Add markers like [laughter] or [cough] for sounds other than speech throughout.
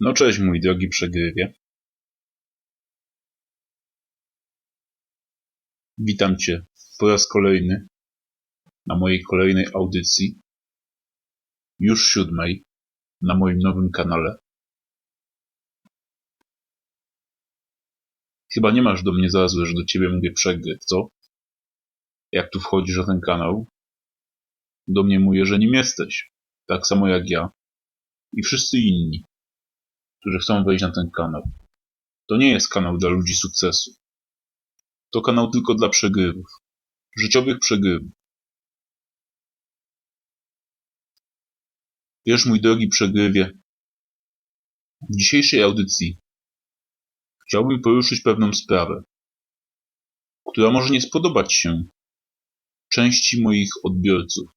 No cześć mój drogi przegrywie. Witam Cię po raz kolejny na mojej kolejnej audycji, już siódmej, na moim nowym kanale. Chyba nie masz do mnie za złe, że do Ciebie mówię przegryw, co? Jak tu wchodzisz na ten kanał, do mnie mówię, że nim jesteś, tak samo jak ja i wszyscy inni którzy chcą wejść na ten kanał. To nie jest kanał dla ludzi sukcesu. To kanał tylko dla przegrywów. Życiowych przegrywów. Wiesz, mój drogi przegrywie, w dzisiejszej audycji chciałbym poruszyć pewną sprawę, która może nie spodobać się części moich odbiorców.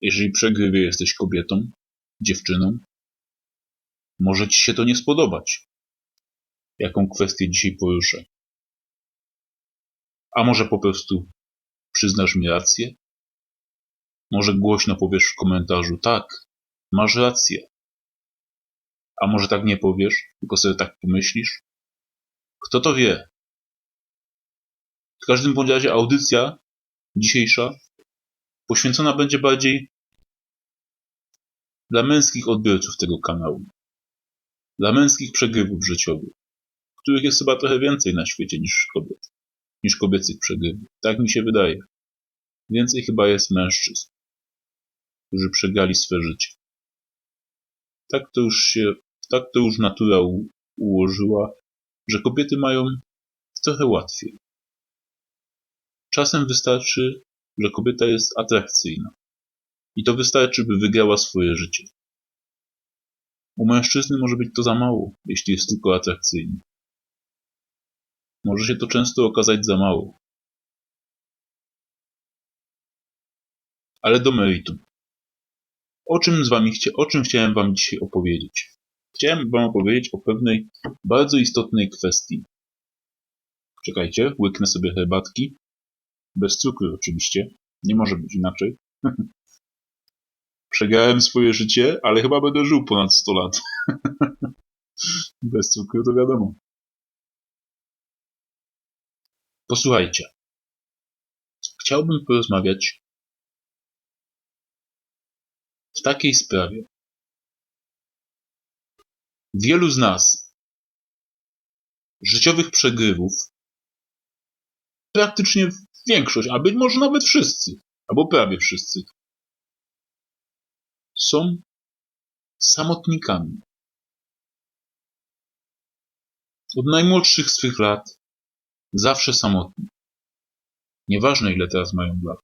Jeżeli przegrywie jesteś kobietą, dziewczyną, może ci się to nie spodobać. Jaką kwestię dzisiaj poruszę? A może po prostu przyznasz mi rację? Może głośno powiesz w komentarzu tak, masz rację. A może tak nie powiesz, tylko sobie tak pomyślisz? Kto to wie? W każdym bądź razie audycja dzisiejsza poświęcona będzie bardziej dla męskich odbiorców tego kanału dla męskich przegrywów życiowych, których jest chyba trochę więcej na świecie niż kobiet, niż kobiecych przegrywów. Tak mi się wydaje. Więcej chyba jest mężczyzn, którzy przegrali swe życie. Tak to już się, tak to już natura ułożyła, że kobiety mają trochę łatwiej. Czasem wystarczy, że kobieta jest atrakcyjna. I to wystarczy, by wygrała swoje życie. U mężczyzny może być to za mało, jeśli jest tylko atrakcyjny. Może się to często okazać za mało. Ale do meritum. O czym z wami chcia, o czym chciałem wam dzisiaj opowiedzieć? Chciałem wam opowiedzieć o pewnej bardzo istotnej kwestii. Czekajcie, łyknę sobie herbatki. Bez cukru oczywiście. Nie może być inaczej. [laughs] Przegrałem swoje życie, ale chyba będę żył ponad 100 lat. Bez cukru to wiadomo. Posłuchajcie. Chciałbym porozmawiać w takiej sprawie. Wielu z nas życiowych przegrywów, praktycznie większość, a być może nawet wszyscy, albo prawie wszyscy, są samotnikami. Od najmłodszych swych lat zawsze samotni. Nieważne ile teraz mają lat.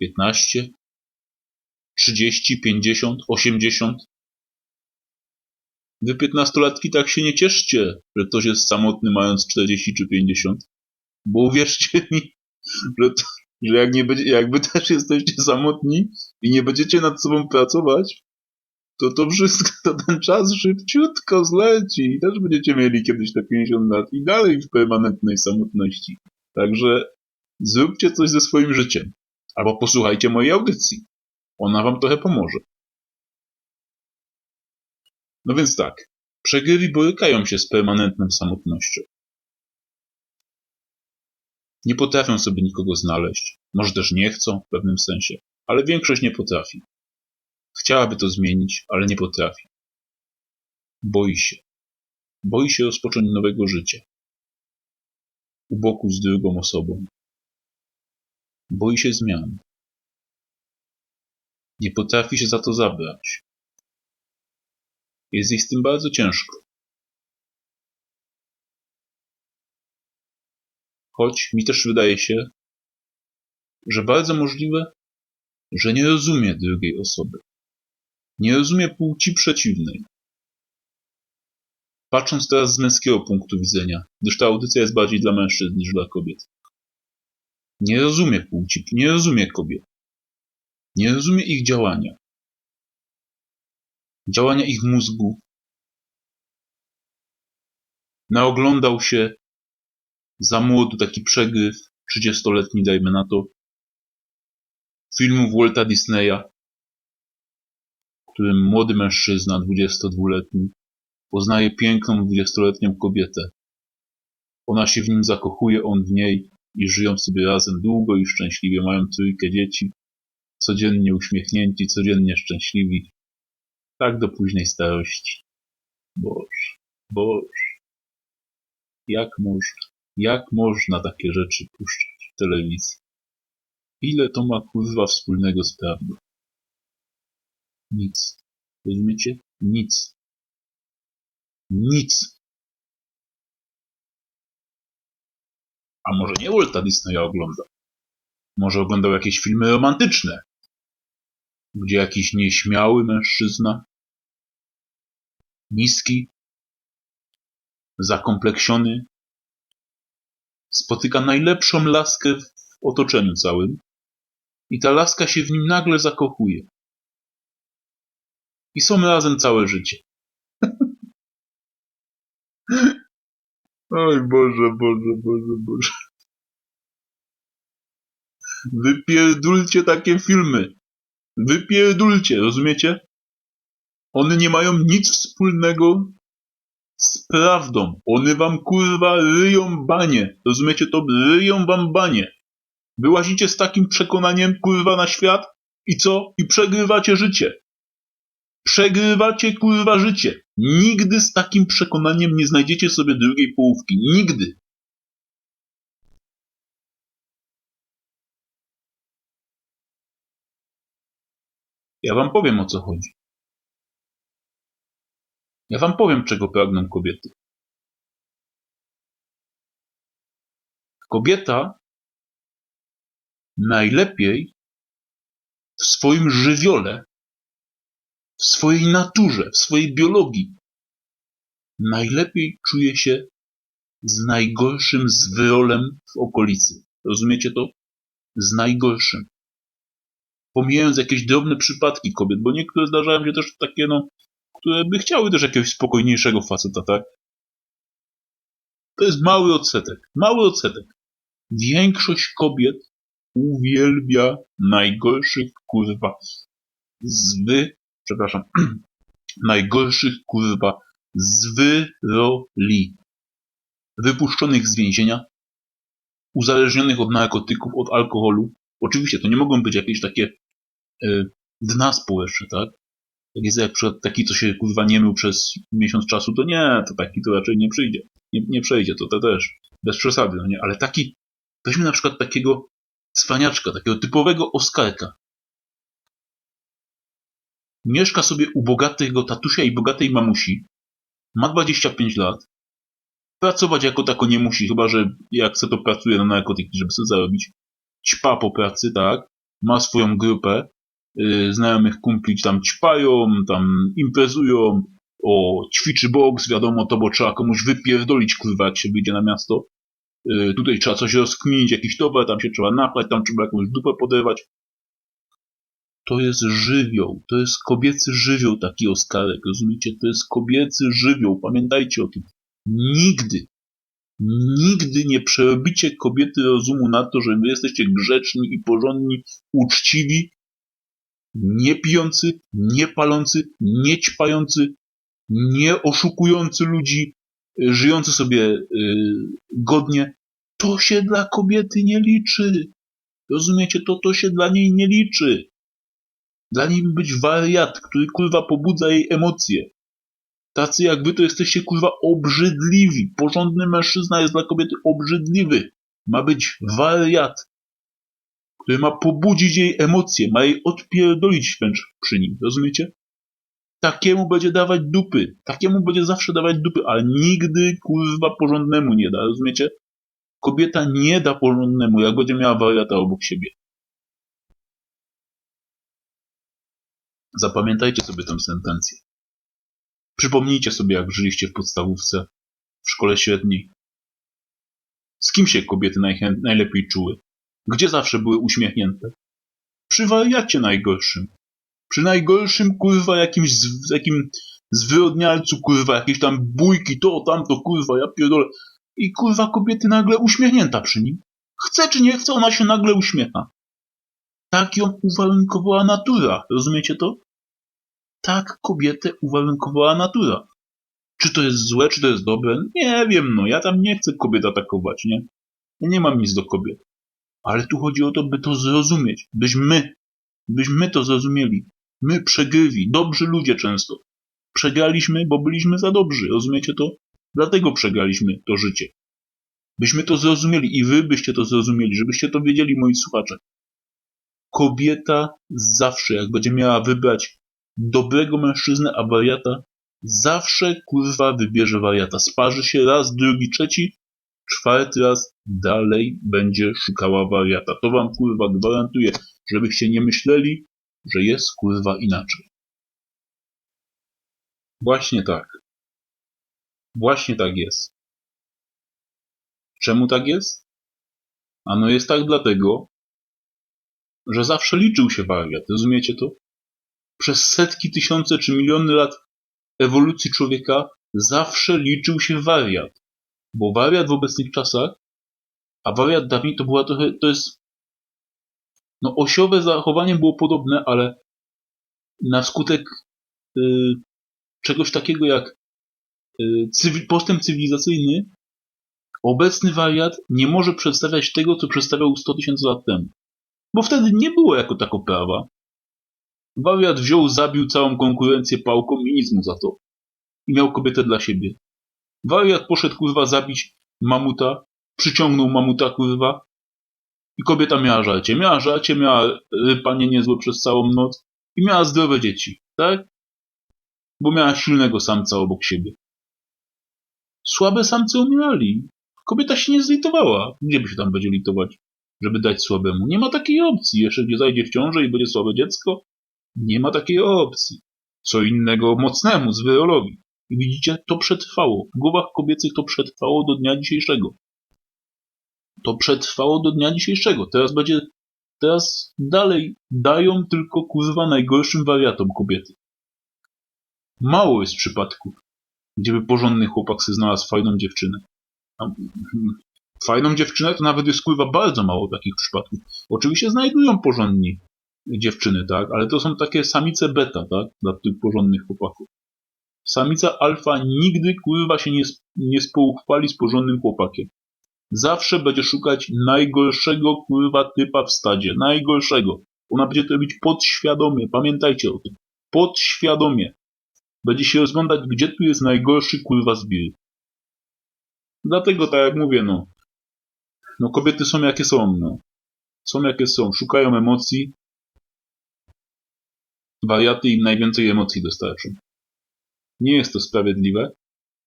15, 30, 50, 80. Wy piętnastolatki tak się nie cieszcie, że ktoś jest samotny mając 40 czy 50. Bo uwierzcie mi, że to, że jak, nie będzie, jak wy [laughs] też jesteście samotni i nie będziecie nad sobą pracować, to to wszystko, to ten czas szybciutko zleci i też będziecie mieli kiedyś te 50 lat i dalej w permanentnej samotności. Także zróbcie coś ze swoim życiem. Albo posłuchajcie mojej audycji. Ona wam trochę pomoże. No więc tak. Przegrywi borykają się z permanentną samotnością. Nie potrafią sobie nikogo znaleźć. Może też nie chcą w pewnym sensie, ale większość nie potrafi. Chciałaby to zmienić, ale nie potrafi. Boi się. Boi się rozpocząć nowego życia. U boku z drugą osobą. Boi się zmian. Nie potrafi się za to zabrać. Jest jej z tym bardzo ciężko. Choć mi też wydaje się, że bardzo możliwe, że nie rozumie drugiej osoby. Nie rozumie płci przeciwnej. Patrząc teraz z męskiego punktu widzenia, gdyż ta audycja jest bardziej dla mężczyzn niż dla kobiet. Nie rozumie płci, nie rozumie kobiet. Nie rozumie ich działania. Działania ich mózgu. Naoglądał się za młodu taki przegryw, 30-letni dajmy na to, filmów Walta Disneya, którym młody mężczyzna, 22-letni, poznaje piękną 20-letnią kobietę. Ona się w nim zakochuje, on w niej i żyją sobie razem długo i szczęśliwie, mają trójkę dzieci, codziennie uśmiechnięci, codziennie szczęśliwi, tak do późnej starości. Boże, Boże, jak można, jak można takie rzeczy puszczać w telewizji? Ile to ma kurwa wspólnego z prawdą? Nic. Rozumiecie? Nic. Nic. A może nie Walta Disneya ogląda? Może oglądał jakieś filmy romantyczne, gdzie jakiś nieśmiały mężczyzna, niski, zakompleksiony, spotyka najlepszą laskę w otoczeniu całym i ta laska się w nim nagle zakochuje. I są razem całe życie. [laughs] Oj Boże, Boże, Boże, Boże. Wypierdulcie takie filmy. Wypierdulcie, rozumiecie? One nie mają nic wspólnego z prawdą. One wam kurwa ryją banie. Rozumiecie to? Ryją wam banie. Wyłazicie z takim przekonaniem kurwa na świat i co? I przegrywacie życie. Przegrywacie kurwa życie. Nigdy z takim przekonaniem nie znajdziecie sobie drugiej połówki. Nigdy. Ja wam powiem o co chodzi. Ja wam powiem, czego pragną kobiety. Kobieta najlepiej w swoim żywiole, w swojej naturze, w swojej biologii, najlepiej czuje się z najgorszym zwyrolem w okolicy. Rozumiecie to? Z najgorszym. Pomijając jakieś drobne przypadki kobiet, bo niektóre zdarzają się też takie, no, które by chciały też jakiegoś spokojniejszego faceta, tak? To jest mały odsetek. Mały odsetek. Większość kobiet uwielbia najgorszych, kurwa, zwy, przepraszam, [clears throat] najgorszych, kurwa, zwyroli. Wypuszczonych z więzienia, uzależnionych od narkotyków, od alkoholu. Oczywiście to nie mogą być jakieś takie y, dna społeczne, tak? Jak jest jak przykład taki, co się kurwa nie mył przez miesiąc czasu, to nie, to taki to raczej nie przyjdzie. Nie, nie przejdzie, to, to też. Bez przesady, no nie? Ale taki, weźmy na przykład takiego cwaniaczka, takiego typowego Oskarka. Mieszka sobie u bogatego tatusia i bogatej mamusi. Ma 25 lat. Pracować jako tako nie musi, chyba że jak chce to pracuje na narkotyki, żeby sobie zarobić. Ćpa po pracy, tak? Ma swoją grupę znajomych kumpli tam ćpają, tam imprezują, o, ćwiczy boks, wiadomo to, bo trzeba komuś wypierdolić, kurwa, jak się wyjdzie na miasto. Yy, tutaj trzeba coś rozkminić, jakiś towar, tam się trzeba nachlać, tam trzeba jakąś dupę poderwać. To jest żywioł, to jest kobiecy żywioł taki Oskarek, rozumiecie? To jest kobiecy żywioł, pamiętajcie o tym. Nigdy, nigdy nie przerobicie kobiety rozumu na to, że wy jesteście grzeczni i porządni, uczciwi, nie pijący, nie palący, nie ćpający, nie oszukujący ludzi, y, żyjący sobie y, godnie. To się dla kobiety nie liczy. Rozumiecie, to to się dla niej nie liczy. Dla niej być wariat, który kurwa pobudza jej emocje. Tacy jak wy to jesteście kurwa obrzydliwi. Porządny mężczyzna jest dla kobiety obrzydliwy. Ma być wariat, który ma pobudzić jej emocje, ma jej odpierdolić wręcz przy nim. Rozumiecie? Takiemu będzie dawać dupy. Takiemu będzie zawsze dawać dupy, ale nigdy kurwa porządnemu nie da. Rozumiecie? Kobieta nie da porządnemu, jak będzie miała wariata obok siebie. Zapamiętajcie sobie tę sentencję. Przypomnijcie sobie, jak żyliście w podstawówce, w szkole średniej. Z kim się kobiety najlepiej czuły? Gdzie zawsze były uśmiechnięte? Przy wariacie najgorszym. Przy najgorszym, kurwa, jakimś z, jakim zwyrodnialcu, kurwa, jakieś tam bójki, to, tamto, kurwa, ja pierdolę. I kurwa, kobiety nagle uśmiechnięta przy nim. Chce czy nie chce, ona się nagle uśmiecha. Tak ją uwarunkowała natura, rozumiecie to? Tak kobietę uwarunkowała natura. Czy to jest złe, czy to jest dobre? Nie wiem, no ja tam nie chcę kobiet atakować, nie? Ja nie mam nic do kobiet. Ale tu chodzi o to, by to zrozumieć. Byśmy, byśmy to zrozumieli. My przegrywi, dobrzy ludzie często. Przegraliśmy, bo byliśmy za dobrzy, rozumiecie to? Dlatego przegraliśmy to życie. Byśmy to zrozumieli i wy byście to zrozumieli, żebyście to wiedzieli, moi słuchacze. Kobieta zawsze, jak będzie miała wybrać dobrego mężczyznę, a wariata, zawsze kurwa wybierze wariata. Sparzy się raz, drugi, trzeci, czwarty raz dalej będzie szukała wariata. To wam kurwa gwarantuję, żebyście nie myśleli, że jest kurwa inaczej. Właśnie tak. Właśnie tak jest. Czemu tak jest? Ano jest tak dlatego, że zawsze liczył się wariat. Rozumiecie to? Przez setki, tysiące czy miliony lat ewolucji człowieka zawsze liczył się wariat. Bo wariat w obecnych czasach, a wariat dawniej to była trochę, to jest, no osiowe zachowanie było podobne, ale na skutek y, czegoś takiego jak y, postęp cywilizacyjny, obecny wariat nie może przedstawiać tego, co przedstawiał 100 tysięcy lat temu. Bo wtedy nie było jako tako prawa. Wariat wziął, zabił całą konkurencję pałką i nic mu za to. I miał kobietę dla siebie. Wariat poszedł kurwa zabić mamuta, przyciągnął mamuta kurwa i kobieta miała żarcie. Miała żarcie, miała rypanie niezłe przez całą noc i miała zdrowe dzieci, tak? Bo miała silnego samca obok siebie. Słabe samce umierali. Kobieta się nie zlitowała. Gdzie by się tam będzie litować, żeby dać słabemu? Nie ma takiej opcji. Jeszcze gdzie zajdzie w ciąży i będzie słabe dziecko, nie ma takiej opcji. Co innego mocnemu, zwyrolowi. I widzicie, to przetrwało. W głowach kobiecych to przetrwało do dnia dzisiejszego. To przetrwało do dnia dzisiejszego. Teraz będzie, teraz dalej dają tylko kurwa najgorszym wariatom kobiety. Mało jest przypadków, gdzieby porządny chłopak sobie znalazł fajną dziewczynę. A, fajną dziewczynę to nawet jest kurwa bardzo mało takich przypadków. Oczywiście znajdują porządni dziewczyny, tak? Ale to są takie samice beta, tak? Dla tych porządnych chłopaków. Samica alfa nigdy kurwa się nie, nie spoufali z porządnym chłopakiem. Zawsze będzie szukać najgorszego kurwa typa w stadzie. Najgorszego. Ona będzie to robić podświadomie. Pamiętajcie o tym. Podświadomie. Będzie się rozglądać, gdzie tu jest najgorszy kurwa zbir. Dlatego, tak jak mówię, no. No kobiety są jakie są, no. Są jakie są. Szukają emocji. Wariaty im najwięcej emocji dostarczą. Nie jest to sprawiedliwe,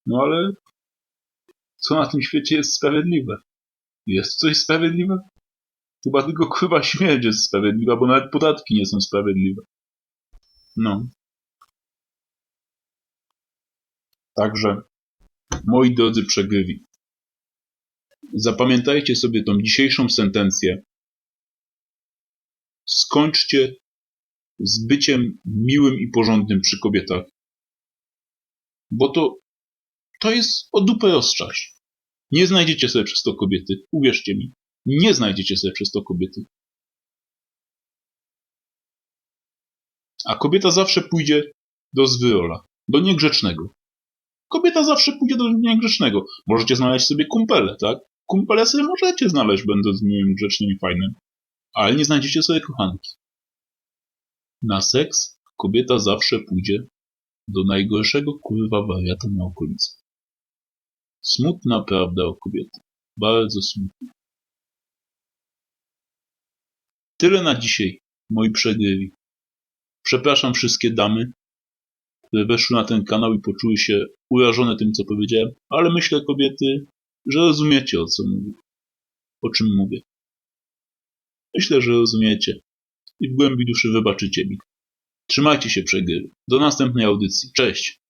no ale co na tym świecie jest sprawiedliwe? Jest coś sprawiedliwe? Chyba tylko kurwa śmierć jest sprawiedliwa, bo nawet podatki nie są sprawiedliwe. No. Także, moi drodzy przegrywi, zapamiętajcie sobie tą dzisiejszą sentencję. Skończcie z byciem miłym i porządnym przy kobietach. Bo to, to jest o dupę rozczaś. Nie znajdziecie sobie przez to kobiety. Uwierzcie mi. Nie znajdziecie sobie przez to kobiety. A kobieta zawsze pójdzie do zwyrola. Do niegrzecznego. Kobieta zawsze pójdzie do niegrzecznego. Możecie znaleźć sobie kumpele, tak? Kumpele sobie możecie znaleźć, będąc miłym, grzecznym i fajnym. Ale nie znajdziecie sobie kochanki. Na seks kobieta zawsze pójdzie do najgorszego kurwa wariata na okolicy. Smutna prawda o kobiety. Bardzo smutna. Tyle na dzisiaj, moi przegrywi. Przepraszam wszystkie damy, które weszły na ten kanał i poczuły się urażone tym, co powiedziałem, ale myślę, kobiety, że rozumiecie, o co mówię. O czym mówię. Myślę, że rozumiecie i w głębi duszy wybaczycie mi. Trzymajcie się przegrywy. Do następnej audycji. Cześć!